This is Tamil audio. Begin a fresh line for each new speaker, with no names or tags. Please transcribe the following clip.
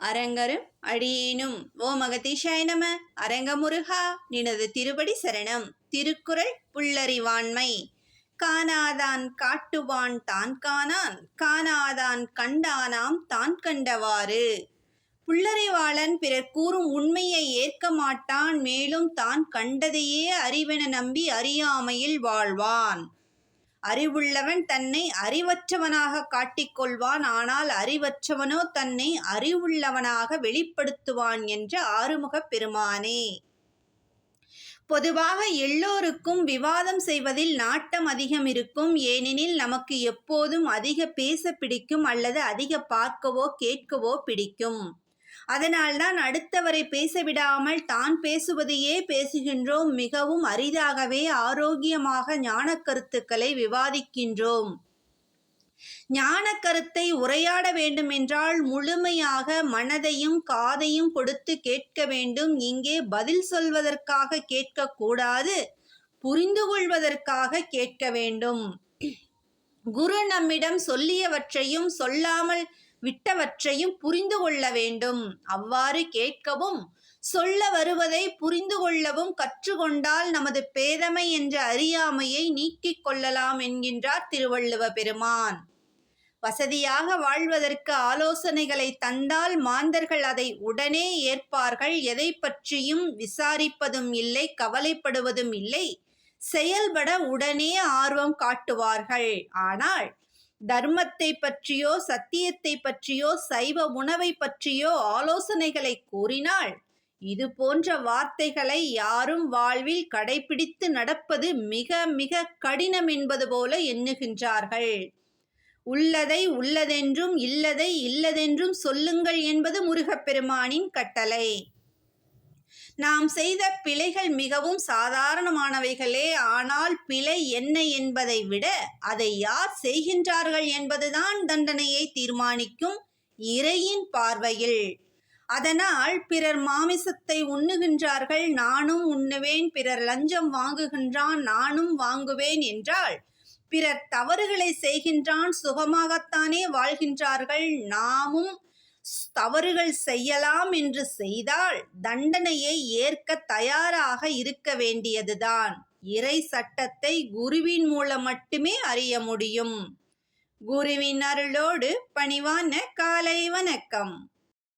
அரங்கரும் அடியேனும். ஓ மகதீஷாய நம. அரங்கமுருகா நினது திருவடி சரணம். திருக்குறள் புல்லறிவாண்மை காணாதான் காட்டுவான் தான் காணான். காணாதான் கண்டானாம் தான் கண்டவாறு. புல்லறிவாளன் பிறர் கூறும் உண்மையை ஏற்க மாட்டான். மேலும் தான் கண்டதையே அறிவென நம்பி அறியாமையில் வாழ்வான். அறிவுள்ளவன் தன்னை அறிவற்றவனாக காட்டிக்கொள்வான் ஆனால் அறிவற்றவனோ தன்னை அறிவுள்ளவனாக வெளிப்படுத்துவான் என்ற ஆறுமுக பெருமானே. பொதுவாக எல்லோருக்கும் விவாதம் செய்வதில் நாட்டம் அதிகம் இருக்கும் ஏனெனில் நமக்கு எப்போதும் அதிக பேச பிடிக்கும் அல்லது அதிக பார்க்கவோ கேட்கவோ பிடிக்கும். அதனால்தான் அடுத்தவரை பேச விடாமல் தான் பேசுவதையே பேசுகின்றோம். மிகவும் அரிதாகவே ஆரோக்கியமாக ஞான கருத்துக்களை விவாதிக்கின்றோம். ஞான கருத்தை உரையாட வேண்டுமென்றால் முழுமையாக மனதையும் காதையும் கொடுத்து கேட்க வேண்டும். இங்கே பதில் சொல்வதற்காக கேட்கக்கூடாது புரிந்து கொள்வதற்காக கேட்க வேண்டும். குரு நம்மிடம் சொல்லியவற்றையும் சொல்லாமல் விட்டவற்றையும் புரிந்து கொள்ள வேண்டும். அவ்வாறு கேட்கவும் சொல்ல வருவதை புரிந்து கொள்ளவும் கற்றுக்கொண்டால் நமது பேதமை என்ற அறியாமையை நீக்கிக் கொள்ளலாம் என்கின்றார் திருவள்ளுவ பெருமான். வசதியாக வாழ்வதற்கு ஆலோசனைகளை தந்தால் மாந்தர்கள் அதை உடனே ஏற்பார்கள். எதை பற்றியும் விசாரிப்பதும் இல்லை கவலைப்படுவதும் இல்லை. செயல்பட உடனே ஆர்வம் காட்டுவார்கள். ஆனால் தர்மத்தை பற்றியோ சத்தியத்தை பற்றியோ சைவ உணவை பற்றியோ ஆலோசனைகளை கூறினால் இது போன்ற வார்த்தைகளை யாரும் வாழ்வில் கடைபிடித்து நடப்பது மிக மிக கடினம் என்பது போல எண்ணுகின்றார்கள். உள்ளதை உள்ளதென்றும் இல்லதை இல்லதென்றும் சொல்லுங்கள் என்பது முருகப்பெருமானின் கட்டளை. நாம் செய்த பிழைகள் மிகவும் சாதாரணமானவைகளே. ஆனால் பிழை என்ன என்பதை விட அதை யார் செய்கின்றார்கள் என்பதுதான் தண்டனையை தீர்மானிக்கும் இறையின் பார்வையில். அதனால் பிறர் மாமிசத்தை உண்ணுகின்றார்கள் நானும் உண்ணுவேன் பிறர் லஞ்சம் வாங்குகின்றான் நானும் வாங்குவேன் என்றால் பிறர் தவறுகளை செய்கின்றான் சுகமாகத்தானே வாழ்கின்றார்கள் நாமும் தவறுகள் செய்யலாம் என்று செய்தால் தண்டனையை ஏற்க தயாராக இருக்க வேண்டியதுதான். இறை சட்டத்தை குருவின் மூலம் மட்டுமே அறிய முடியும். குருவின் அருளோடு பணிவான காலை வணக்கம்.